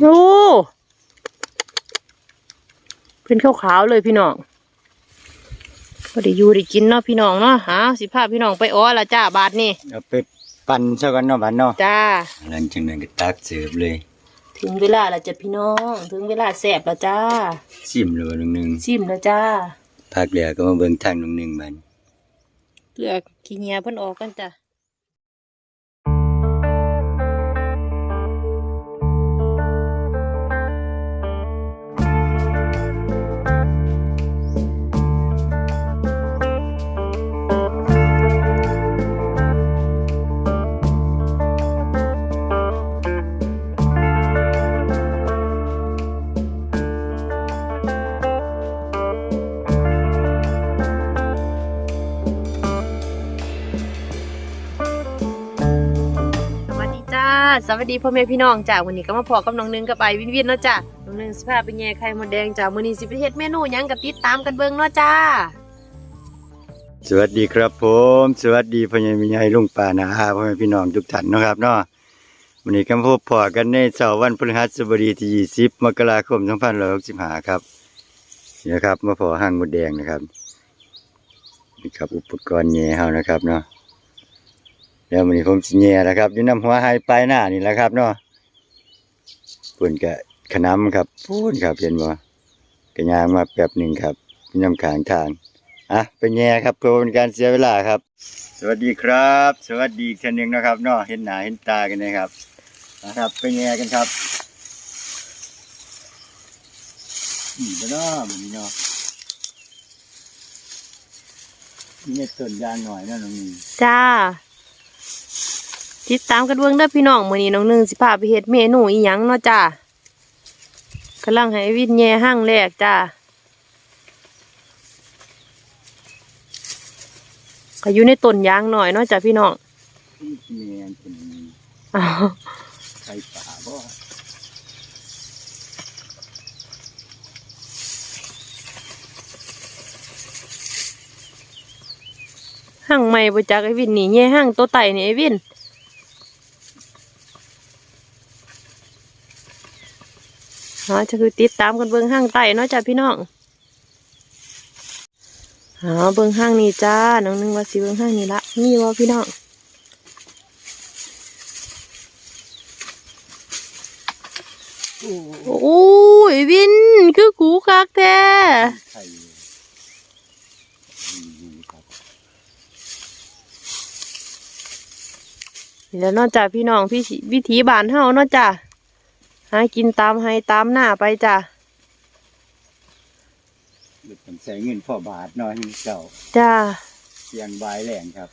โอ้เป็นขาวๆเลยพี่น้องก็ได้อยู่ได้กินเนาะพี่น้องเนาะหาสิพาพี่น้องไปอ้อละจ้าบาทนี่เอาไปปั่นซะก่อนเนาะบัดเนาะจ้าหลังจากนั้นก็ตักเสิร์ฟเลย ถึงเวลาแล้วจ้ะพี่น้อง ถึงเวลาแสบแล้วจ้าชิมเลยนึงนึงชิมแล้วจ้าพักเหลือก็มาเบิ่งทางนึงนึงบัดเลือกขี้เงียเพิ่นออกกันจ้ะ สวัสดีพ่อแม่พี่น้องจ้าวันนี้ก็มาพอกับน้องนึงกับไอวินวินเนาะจ้าน้องนึงสิพาไปแย่ไข่มดแดงจ้ามื้อนี้สิไปเฮ็ดเมนูยังก็ติดตามกันเบิ่งเนาะจ้า สวัสดีครับผม สวัสดีพ่อใหญ่แม่ใหญ่ลุงป้านาอาพ่อแม่พี่น้องทุกท่านเนาะครับเนาะวันนี้ก็มาพบพอกันในเสาร์วันพฤหัสบดีที่20มกราคม2565ครับนะครับ มาพอห้างมดแดงนะครับนี่ครับอุปกรณ์แย่เฮานะครับเนาะ แล้ววันนี้ผมสิแย่นะครับอยู่น้ำหัวไฮปลายหน้านี่แหละครับเนาะปุ่นกะขนำครับพูนครับเห็นบ่กระยางมาแป๊บหนึ่งครับน้ำขางทางอะเป็นแง่ครับเพื่อเป็นการเสียเวลาครับ สวัสดีครับ สวัสดีท่านหนึ่งนะครับเนาะเห็นหน้าเห็นตากันนะครับนะครับเป็นแง่กันครับอืมก็เนาะแบบนี้เนาะนี่เนี่ยต้นยางหน่อยนาะน้องนี่จ้า ติดตามกันเบิ่งเด้อพี่น้องมื้อนี้น้องนึงสิพาไปเฮ็ดเมนูอีหยังเนาะจ้ากำลังให้วินแย่ห้างแรกจ้าก็อยู่ในต้นยางหน่อยเนาะจ้าพี่น้องแม่นเป็นอ้าวไข่ป่าบ่ห้างใหม่บ่จักไอ้วินนี่แย่ห้างตัวไต่นี่ไอ้วิน นาะจะคือติดตามกันเบิ่งห้างไต่เนาะจ้าพี่น้องหาเบิ่งห้างนี่จ้าน้องนึงว่าสิเบิ่งห้างนี่ละนี่ว่าพี่น้องโอ้ยวินคือกูคักแท้แล้วเนอกจากพี่น้องพี่วิถีบานเฮาเนาะจ้ะ หากินตามให้ตามหน้าไปจ้ะเด็กผมใส่เงินพ่อบาทเนาะให้เจ้าจ้าเสียงบายแรงครับ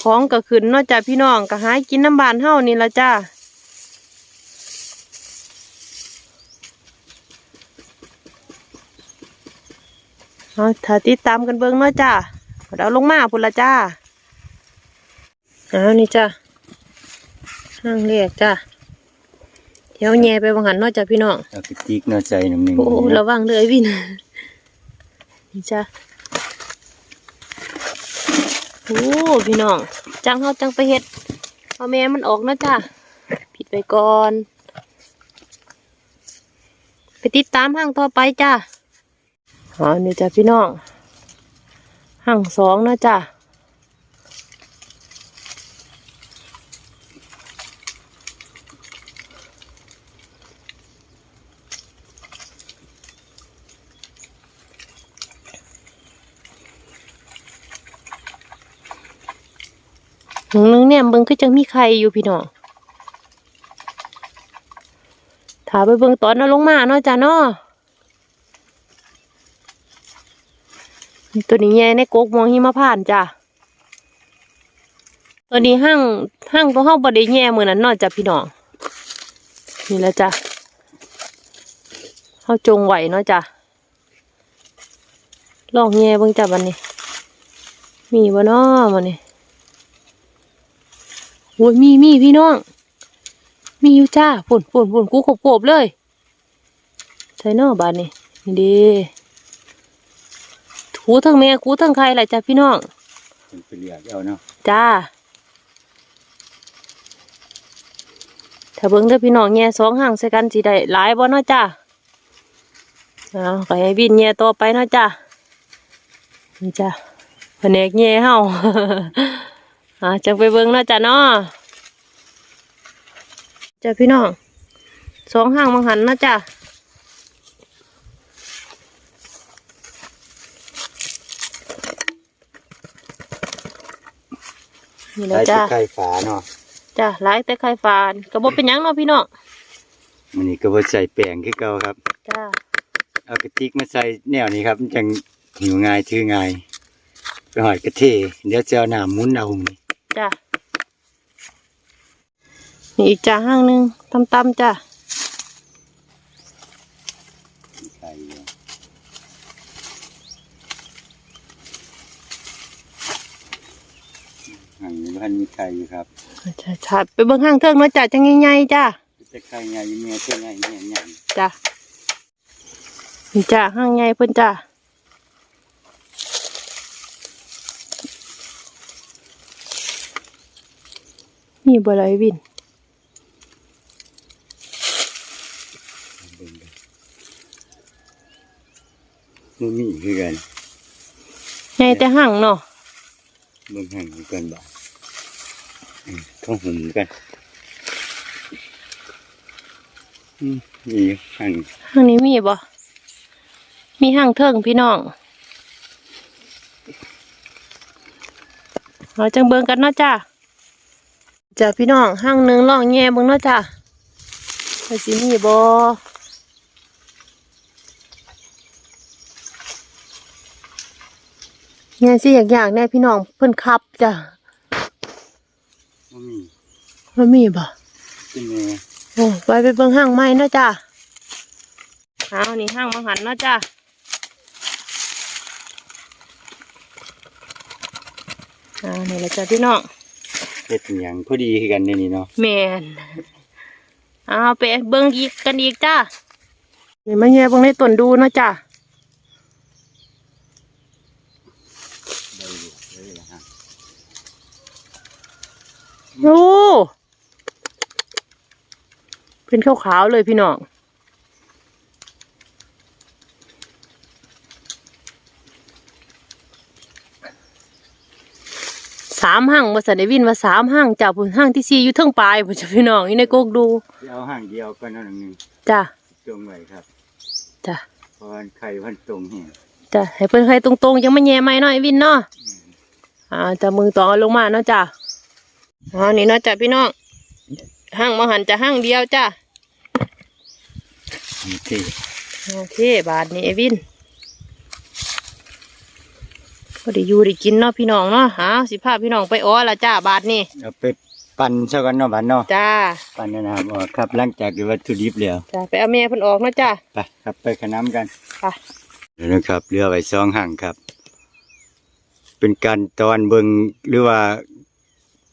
ของก็ขึ้นเนอกจากพี่น้องก็หากินน้ำบ้านเฮานี่ละจ้าเอาถ้าติดตามกันเบิ่งเนาะจ้าเราลงมาพุ่นละจ้าเอานี่จ้าห้างเรียกจ้า เดี๋ยวแย่ไปบังหันเนาะจ้าพี่น้องเอากระติกเนาะใจหนึ่งหนึ่งโอ้ระวังเลยวินนี่จ้ะโอ้พี่น้องจังเขาจังไปเฮ็ดเอาแม่มันออกนะจ้ะผิดไปก่อน ไปติดตามห้างต่อไปจ้ะอ๋อนี่จ้ะพี่น้องห้างสองนะจ้ะ หนึ่งนึงเนี่ยเบิ่งคือจังมีใครอยู่พี่น้องถ้าไปเบิ่งตอนเอาลงมาเนาะจ้ะเนาะนี่ตัวนี้แย่ในกกมองหิมะผ่านจ้ะตัวนี้ห้างห้างตัวเฮาบ่ได้แย่มือนั้นเนาะจ้ะพี่น้องนี่แหละจ้ะเฮาจงไหวเนาะจ้ะลองแย่เบิ่งจ้ะบัดนี้ มีบ่เนาะบัดนี้ อ้ยมีมีพี่น้อง มีอยู่จ้าปุ่นปุ่นปุ่นกูขบโขบเลยใช่เนอบานนี่นี่เดีถูทั้งแม่กูทั้งใครแหละจ้ะพี่น้องเป็นไปเรียกเอาเนาะจ้าถ้าเบิ่งเด้อพี่น้องแง่สองห่างใส่กันสิได้หลายบ่เนาะจ้าเอาก็ให้วินแง่ต่อไปเนาะจ้านี่จ้าแผนกแง่เฮา อ่าจังไปเบิ่งเนาะจ้าเนาะจ้าพี่น้องสองห่างมังหันเนาะจ้านี่แหละใช้จ้าไข่ฝาเนาะจ้าหลายแต่ไข่ฟานก็บ่เป็นหยังเนาะพี่น้องมันนี่ก็บ่ใส่แป้งคือเก่าครับจ้าเอากระติกมาใส่แนวนี้ครับมันจังหิวง่ายถือง่ายไปหอยกระเทเดี๋ยวจะเอาน้ำหมุนเอานี่ จ้านี่อีกจ้าห้างหนึงตำๆจ้าไข่อยู่หันนี้พันมีไข่อยู่ครับจ้าจ้าไปเบิ่งห้างเทิงเนาะจ้าจังใหญ่ๆจ้าจะไข่ใหญ่เมียตัวใหญ่เมียใหญ่จ้านี่จ้าห้างใหญ่เพิ่นจ้า มีบ่ไหลายวินเบิ่งกันมันมีคือกันใหญ่แต่ห้างเนาะเบิ่งหันคือกันบ่อืมเขาหุ่มกันอืมนี่หันห้างนี้มีบ่มีห้างเทิงพี่น้องเราจังเบิ่งกันเนาะจ้า จ้าพี่น้องห้างหนึงลองแง่เบิ่งเนาะจ้าว่าสิมีบ่เนี่ยสิอยากอยากๆแน่พี่น้องเพิ่นขับจ้ะมันมีมันมีบ่เป็นไงโอ้ไปไปเบิ่งห้างไม้เนาะจ้ะเอานี่ห้างมังหันเนาะจ้ะอ่านี่แหละจ้ะพี่น้อง เฮ็ดหยังพอดีคือกันในนี่เนาะแมนเอาไปเบิ่งอีกกันอีกจ้ะนี่มาแย่เบิ่งในต้นดูเนาะจ้ะได้อยู่ได้ละฮะโอ้เป็นขาวๆเลยพี่น้องามห้างมาสันได้วินว่าสามห้างจ้ะพุ่นห้างที่สี่อยู่เทิงปลายพุ่นจ้ะพี่น้องอยู่ในกกดูสิเอาห่างเดียวก็นั่นหนึงจ้ะจงไว้ครับจ้ะเพราะว่าไข่พันตรงแห้งจ้ะให้เพิ่นใครตรงๆยังไม่แย่ไม่น้อยวินเนาะอ่าจะมือต่อลงมาเนาะจ้ะอ่านี่เนาะจ้ะพี่น้องห้างมาหันจะห้างเดียวจ้ะโอเคโอเคบาทนี้ไอ้วินพอ ได้อยู่ได้กินเนาะพี่น้องเนาะหาสิพาพี่น้องไปอ้อละจ้าบาทนี้เอาไปปั่นซะก่อนเนาะบัดเนาะจ้าปั่นนั่นนะครับออกครับหลังจากที่วัตถุดิบแล้วจ้าไปเอาแม่เพิ่นออกเนาะจ้าไปครับไปขนำกันไปเดี๋ยวนะครับเรือไว้สองห่างครับ เป็นการตอนเบิงหรือว่า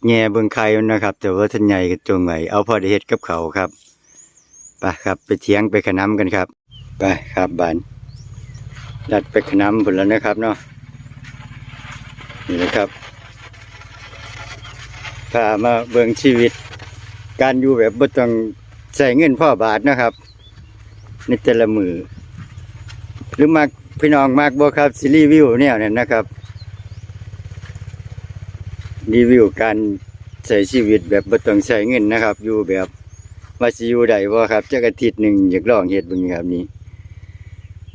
แง่เบิงไข่มันนะครับ แต่ว่าท่านใหญ่ก็จงไว้เอาพอได้เฮ็ดกับเขาวครับไปครับ ไปเถียงไปขนำกันครับไปครับบานดัดไปขนำผลแล้วนะครับเนาะ นี่นะครับพามาเบิงชีวิต การอยู่แบบบ่ต้องใส่เงินพ่อบาทนะครับ ในแต่ละมือ หรือมากพี่น้องมากบ่ครับซีรีวิวเนี่ยนั่นนะครับ รีวิวการใช้ชีวิตแบบบ่ต้องใช้เงินนะครับ อยู่แบบว่าสิอยู่ได้บ่ครับจักอาทิตย์หนึ่งอยากลองเฮ็ดเบิ่งครับนี่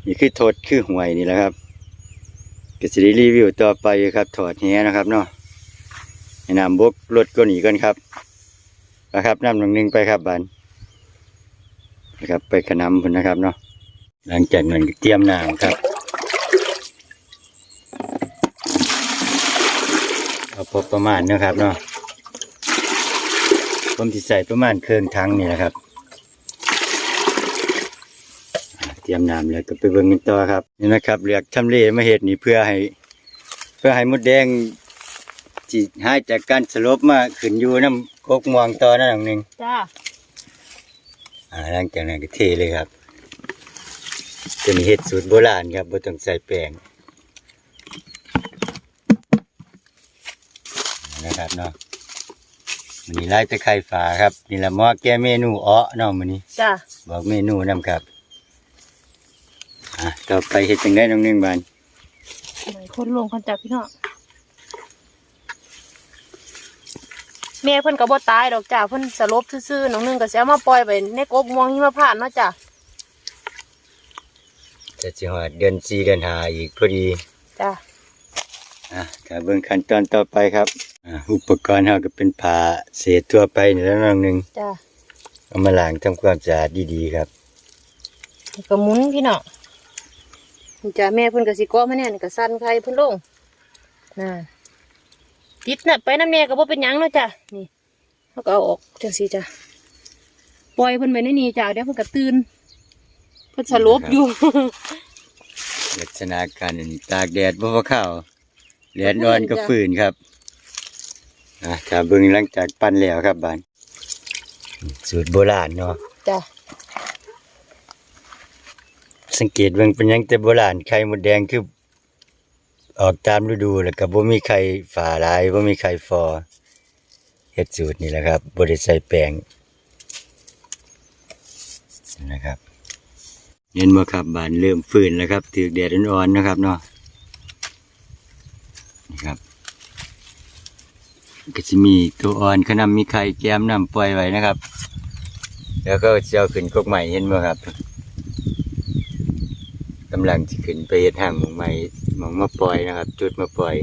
นี่คือโทษคือหวยนี่แหละครับ ก็สิได้รีวิวต่อไปครับ ถอดแหนะครับเนาะให้นำบกลดก็หนีกันครับนะครับน้ำหนึ่งหนึ่งไปครับบานนะครับ ไปขนำพุ่นนะครับเนาะหลังจากนั้นเตรียมน้ำครับเอาพอประมาณนะครับเนาะผมที่ใส่ประมาณเครื่องทั้งนี่นะครับอ่าเตรี ยมน้ำแล้วก็ไปเบิ่งกันต่อครับนี่นะครับเลือกทำเลมาเห็ดนี่เพื่อให้ เพื่อให้มดแดงจีหายจากการสลบมาขึ้นอยู่น้ำกกมวงต่อนั่นหนึ่งจ้าอ่าหลังจากนั้นก็เทเลยครับตัวนี้เห็ดสูตรโบราณครับบ่ต้องใส่แป้งนะครับเนาะมื้อนี้ไล่ตะไคร้ฝาครับนี่ละหม้อแก้เมนูอ้อเนาะมื้อนี้จ้าบอกเมนูนํครับ อะต่อไปเฮ็ดจังได๋น้องหนึงบานคนลงคนจับพี่น้องแม่เพิ่นก็บ่ตายดอกจ้าเพิ่นสลบซื่อๆน้องหนึงก็สิเอามาปล่อยไว้ในกกม่วงหิมพานต์เนาะจ้าจะสิฮอดเดือน4เดือน5อีกพอดีจ้าอะก็เบิ่งขั้นตอนต่อไปครับอะอุปกรณ์เฮาก็เป็นผ้าเศษทั่วไปนี่แหล้วน้องหนึงจ้าเอามาล้างทำความสะอาดดีๆครับ แล้วก็หมุนพี่น้องนี่ จ้าแม่เพิ่นก็สิเกาะมาแน่นี่ก็สั่นไข่เพิ่นลงนั่นติดน่ะไปน้ำแน่ก็บ่เป็นหยังเนาะจ้านี่เฮาก็เอาออกจังซี่จ้าปล่อยเพิ่นไว้ในนี้จ้าเดี๋ยวเพิ่นก็ตื่นเพิ่นสลบอยู่ ลักษณะการตากแดดบ่พอเข้าแดดอ่อนก็ฝืนครับอะถ้าเบิ่งหลังจากปั้นแล้วครับบานสูตรโบราณเนาะจ้า สังเกตเบิ่งเป็นหยังแต่โบราณไข่มดแดงคือ ออกตามฤดูแล้วก็บ่มีไข่ฝาหลายบ่มีไข่ฟอเฮ็ดสูตรนี่แหละครับบ่ได้ใส่แป้งนะครับเห็นบ่ครับบานเริ่มฟื้นแล้วครับถือแดดอ่อนๆนะครับเนาะนี่ครับ ก็จะมีตัวอ่อนขนำมีไข่แก้มนำปล่อยไว้นะครับ แล้วก็จะเอาขึ้นกกใหม่เห็นบ่ครับ กำลังจะขึ้นไปเฮ็ดห่างหมองใหม่หมองมาปล่อยนะครับ จุดมาปล่อย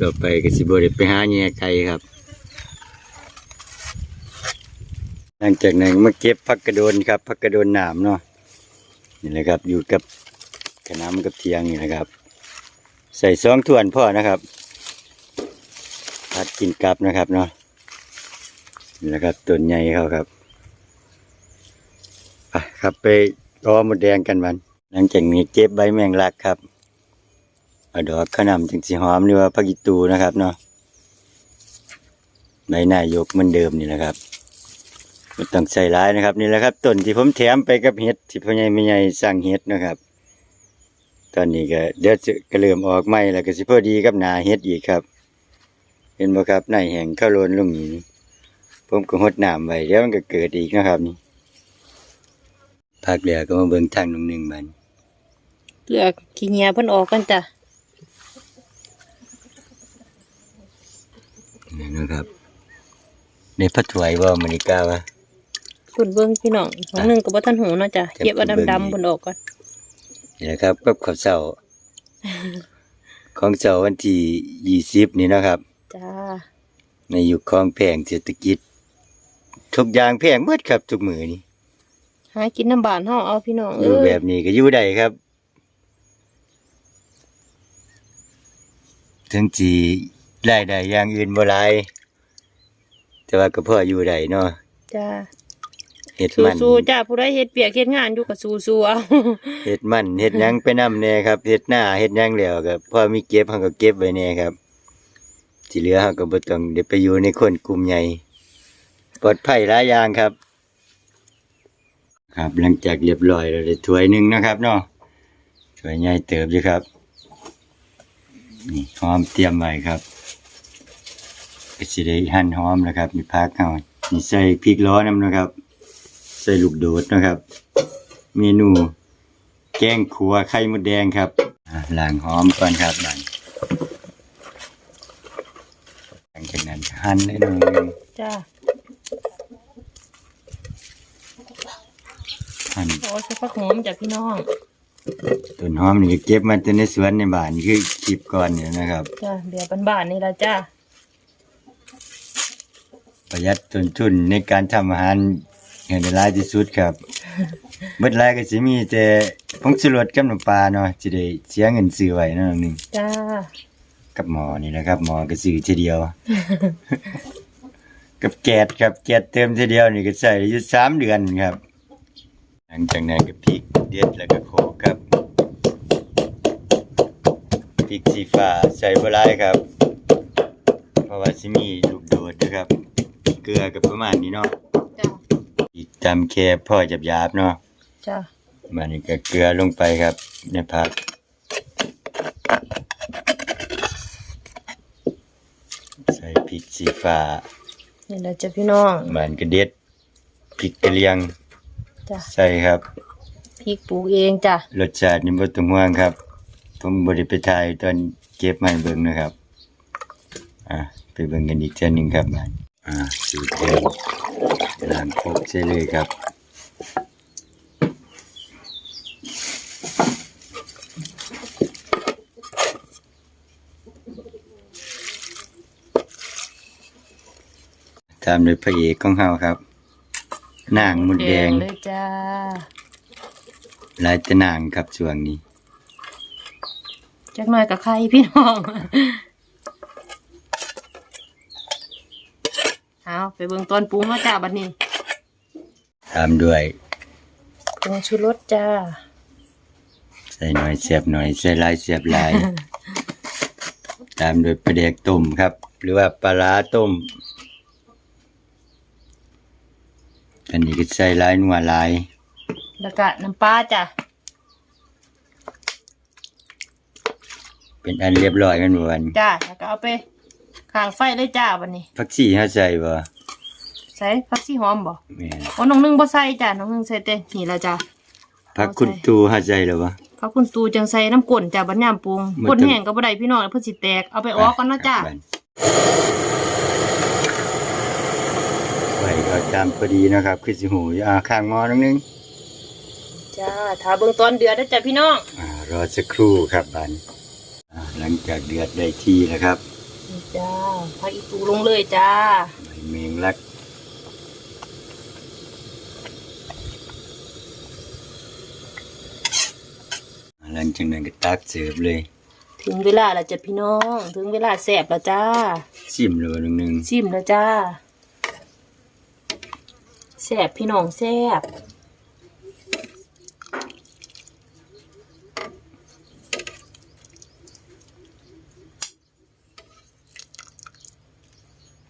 ต่อไปก็สิบ่ได้ไปหาแย่ไก่ครับ หลังจากนั้นมาเก็บผักกระโดนครับผักกระโดนหนามเนาะนี่แหละครับอยู่กับกระน้ำกับเทียงนี่นะครับ ใส่ซองถ้วนพ่อนะครับพัดกินกลับนะครับเนาะ นี่แหละครับต้นใหญ่เขาครับไปครับไปรอหมดแดงกันมัน หลังจากนี้เก็บใบแมงลักครับเอาดอกขนำจึงสีหอมหรือว่าผักอีตูนะครับเนาะใบหน้ายกเหมันเดิมนี่แหละครับไม่ต้องใส่ร้ายนะครับ นี่แหละครับต้นที่ผมแถมไปกับเห็ดที่พ่อใหญ่แม่ใหญ่สั่งเห็ดนะครับ ตอนนี้ก็เดี๋ยวจะกระเริ่อมออกใหม่แล้วก็สิพอดีกับหนาเห็ดอีกครับ เห็นบ่ครับในแห่งข้าวโลนลุงนี้ ผมก็หดน้ำไว้เดี๋ยวมันก็เกิดอีกนะครับนี่พักเดียวก็มาเบิ่งทางหนุ่งหนึ่งมันเลือกขี้เหียเพิ่นออกกันจ้ะนี่นะครับในพัดถวยว่ามันนี่กล้าวะคุณเบิ่งพี่น้องของหนึงก็บ่ทันหูเนาะจ้ะครับเก็บเอาเบิ่งดำๆเพิ่นออกก่อนนี่นะครับกับข้าวเช้าของเช้าวันที่ยี่สิบนี่นะครับ จ้าในยุคของแพงเศรษฐกิจ ทุกอย่างแพงหมดครับทุกมือนี่หากินน้ำบานเฮาเอาพี่น้องอเอยู่อแบบนี้ก็อยู่ได้ครับ ถึงจีรายได้อย่างอื่นบ่หลายแต่ว่าก็พออยู่ได้เนาะจ้าเฮ็ดมันสู้ๆจ้าผู้ใดเฮ็ดเปียกเฮ็ดงานอยู่ก็สู้ๆเอา เฮ็ดมันเฮ็ดหยังไปนำแน่ครับเฮ็ดหน้าเฮ็ดหยังแล้วก็พอมีเก็บเฮาก็เก็บไว้แน่ครับที่เหลือเฮาก็บ่ต้องได้ไปอยู่ในคนกลุ่มใหญ่ ปลอดภัยหลายอย่างครับ ครับหลังจากเรียบร้อยแล้วได้ถ้วยหนึ่งนะครับเนาะถ้วยใหญ่เติบอยู่ครับ นี่หอมเตรียมไว้ครับก็สิได้หั่นหอมนะครับมีผักเฮานี่ใส่พริกล้อนํนะครับ ใส่ลูกโดดนะครับ เมนูแกงขัวไข่มดแดงครับล้างหอมก่อนครับบันหลังจากนั้นหั่นได้หน่อยหนึงจ้า หั่นโอ้ใส่ผักหอมจ้ะพี่น้องต้นหอมนี่ก็เก็บมาแต่ในสวนในบ้านคือคลิปก่อนเนี่ยนะครับ จ้าเบียร์บ้านๆนี่ล่ะจ้าประหยัดต้นทุนในการทำอาหารให้ได้หลายที่สุดครับ เบิดหลายก็สิมีแต่ผงชูรสกับน้ำปลาเนาะสิได้เสียเงินซื้อไว้เนาะหนึงจ้ากับหมอนี่นะครับหมอก็ซื้อทีเดียว กับแกดครับแกดเติมทีเดียวนี่ก็ใช้ได้อยู่สามเดือนครับ หลังจากนั้นก็พริกเด็ดแล้วก็โขลกครับพริกสีฟ้าใส่บ่หลายครับ เพราะว่าสิมีลูกโดดนะครับ เกลือกับประมาณนี้เนาะจ้าอีกตามแค่พ่อหยาบๆเนาะจ้ามานี่ก็เกลือลงไปครับ ในผักใส่พริกสีฟ้านี่แหละจ้ะพี่น้องมันกระเด็ดพริกกระเลียง จ้ะ ใส่ครับพริกปลูกเองจ้ะ รสชาตินี่บ่ต้องห่วงครับ ผมบ่ได้ไปถ่ายตอนเก็บมาให้เบิ่งนะครับ อะไปเบิ่งกันอีกเทื่อหนึงครับบ้านอ่าสูตรเดิมล้างครกใช่เลยครับตามด้วยพระเอกของเฮาครับ นางมุดแดงเลยจ้าหลายแต่นางครับช่วงนี้จักหน่อยกับใครพี่น้องเอาไปเบิ่งตอนปรุงแล้วจ้าบัดนี้ตามด้วยปรุงชูรสจ้า ใส่หน่อยเสียบหน่อยใส่หลายเสียบหลาย ตามด้วยปลาแดกต้มครับ หรือว่าปลาร้าต้ม อันนี้ก็ใส่หลายนัวหลาย แล้วก็น้ำปลาจ้ะเป็นอันเรียบร้อยกันบ่วันจ้าแล้วก็เอาไปข้างไฟเลยจ้าบัดนี้ผักชีเฮาใส่บ่ใส่ผักชีหอมบ่แม่นโอ้น้องนึงบ่ใส่จ้ะน้องนึงใส่แต่นี่ละจ้ะผักคุณตูเฮาใส่แล้วบ่ผักคุณตูจังใส่น้ำก้นจ้ะบัดยามปรุงมันก้นจะแห้งก็บ่ได้พี่น้องเพิ่นสิแตกเอาไปออกก่อนเนาะจ้าไว้ก็ตามพอดีนะครับ คือสิหูอยู่อ่าข้างหม้อนิดนึงจ้าถ้าเบิ่งตอนเดือดเด้อจ้ะพี่น้องอ่ารอสักครู่ครับบันอ่าหลังจากเดือดได้ที่แล้วครับนี่จ้าผักอีตูลงเลยจ้าใบเมงลักหลังจากนั้นก็ตักเสิร์ฟเลย ถึงเวลาแล้วจ้ะพี่น้อง ถึงเวลาแซ่บแล้วจ้า ชิมเลยหนึ่งหนึ่ง ชิมแล้วจ้า แซ่บพี่น้องแซ่บ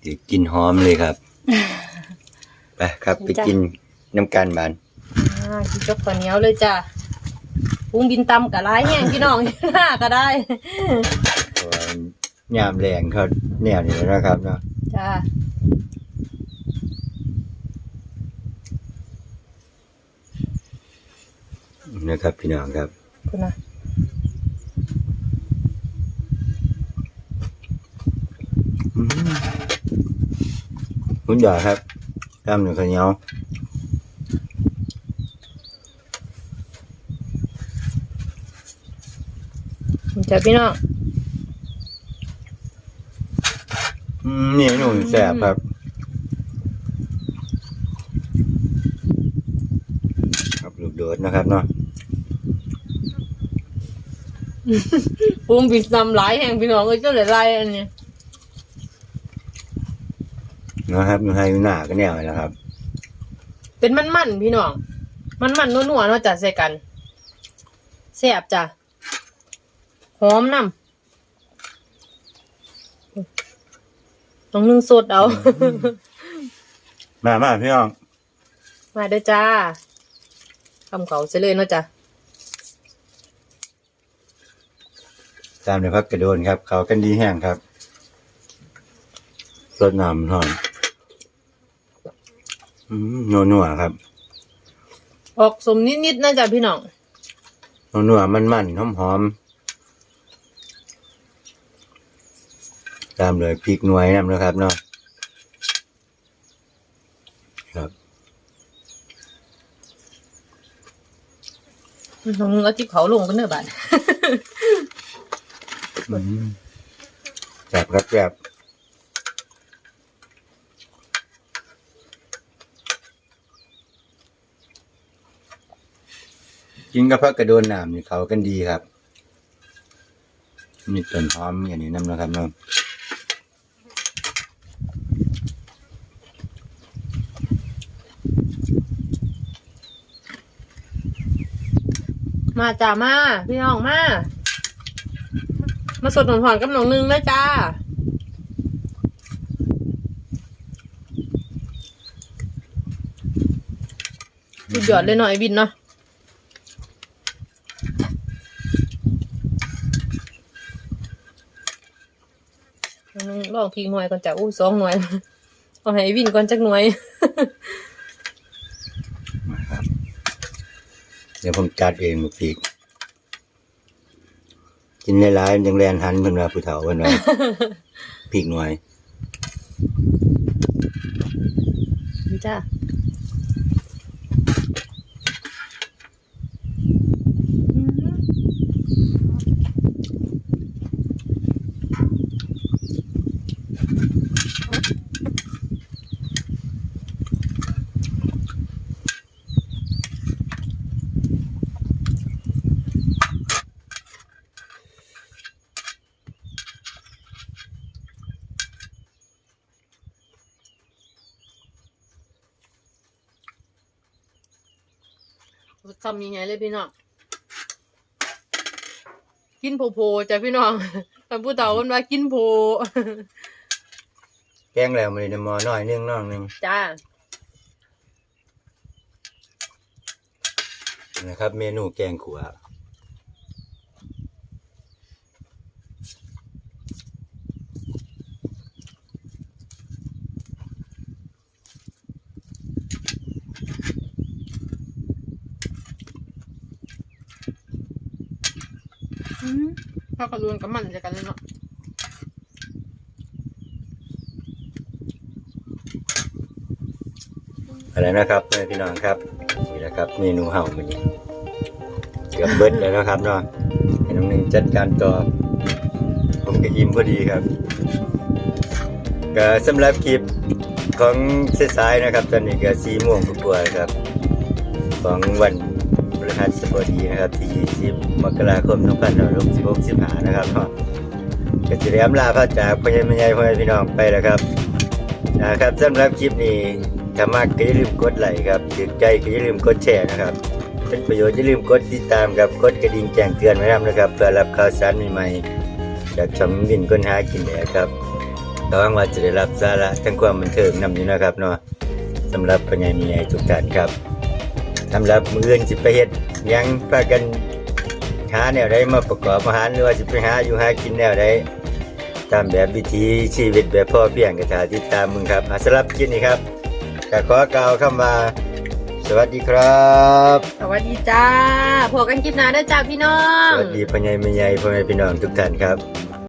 เดี๋ยวกินหอมเลยครับ ไปครับไปกินน้ำกันบานอ่ากินจกข้าวเหนียวเลยจ้าปรุงบินตำกะร้ายแห้งพี่น้องหน้าก็ได้เพราะว่ายามแรงเขาแนวนี้แล้วนะครับเนาะจ้า นะครับ พี่น้องครับคุณนะอืมคุณยาครับตามหนึ่งข้าวเหนียวนี่จ้ะพี่น้องอืมนี่หนุ่มแสบครับครับลูกโดดนะครับเนาะ ปรุงบินตำร้ายแห้งพี่น้องก็จะเลยไล่อันนี้นะครับมันให้หน้าก็แนวนี้นะครับ เป็นมันๆพี่น้องมันๆนัวๆเนาะจ้ะใส่กันแซ่บจ้ะหอมน้ำต้องนึ่งสดเอา มามาพี่น้อง มาเด้อจ้าคำเขาเสยเลยเนาะจ้ะ ตามในพักกระโดนครับ เขากันดีแห้งครับรสน้ำหอมอืมนัวๆครับ ออกสมนิดๆนะจ้ะพี่น้องนัวๆมันๆหอมๆตามเลยพริกหน่วยน้ำนะครับเนาะครับน้องเอาจิบเขาลงกันเนอะบ้านอืม แซ่บครับแซ่บกินกับพักกระโดนน้ำนี่เขากันดีครับ มีต้นหอมอย่างนี้น้ำนะครับเนาะมาจ้ามา พี่น้องมา มาสดหอนหอนกับหนองนึงเลยจ้าดุดยอดเลยหน่อยบินเนาะลองพีหน่วยก่อนจ้ะอู้สองหน่วยเอาให้วินก่อนจักหน่วย เดี๋ยวผมจัดเองมาพีก กินในร้ายๆยังแลนหันเพิ่นว่าผู้เฒ่าเพิ่นว่าพริกหน่วยนี่จ้า ทำยังไงเลยพี่น้องกินโผโผจ้ะพี่น้องแต่ผู้เฒ่าคนว่ากินโผแกงแล้วมื้อนี้น้ำหมอน้อยหนึงน้องหนึงจ้านะครับ เมนูแกงขัว ข้ากระดูนกับมันจะกันเลยเนาะอะไรนะครับแม่พี่น้องครับนี่แหละครับเมนูเฮามื้อนี้เกือบเบิดแล้วนะครับเนาะให้น้องหนึ่งจัดการต่อผมก็ยิ้มพอดีครับก็สำหรับคลิปของเสายนะครับ ตอนนี้ก็4โมงกว่าครับ ของวัน หัสบดีนะครับที่ 20 มกราคม2566นะครับเนาะก็จะเรียมลาพระจากพ่อใหญ่แม่ใหญ่พ่อแม่พี่น้องไปแล้วครับนะครับสำหรับคลิปนี้ถ้ามากก็อย่าลืมกดไลค์ครับถึงใจก็อย่าลืมกดแชร์นะครับ เป็นประโยชน์อย่าลืมกดติดตามครับกดกระดิ่งแจ้งเตือนไว้นำนะครับเพื่อรับข่าวสารใหม่ๆจากช่องวินค้นหากินเนี่ยครับก็หวังว่าจะได้รับสาระทั้งความบันเทิงนำนี้นะครับเนาะสำหรับปัญญามีใหญ่ทุกท่านครับ สำหรับมืออื่นสิไปเฮ็ดหยังพากันหาแนวใดมาประกอบอาหารหรือว่าสิไปหาอยู่หากินแนวใดตามแบบวิถีชีวิตแบบพ่อเพียงกระถาติดตามมึงครับอาสำหรับคลิปนี้ครับก็ขอกล่าวคำว่าสวัสดีครับ สวัสดีจ้าพอกันคลิปหน้าได้อจ้าพี่น้อง สวัสดีพ่อใหญ่แม่ใหญ่พ่อแม่พี่น้องทุกท่านครับ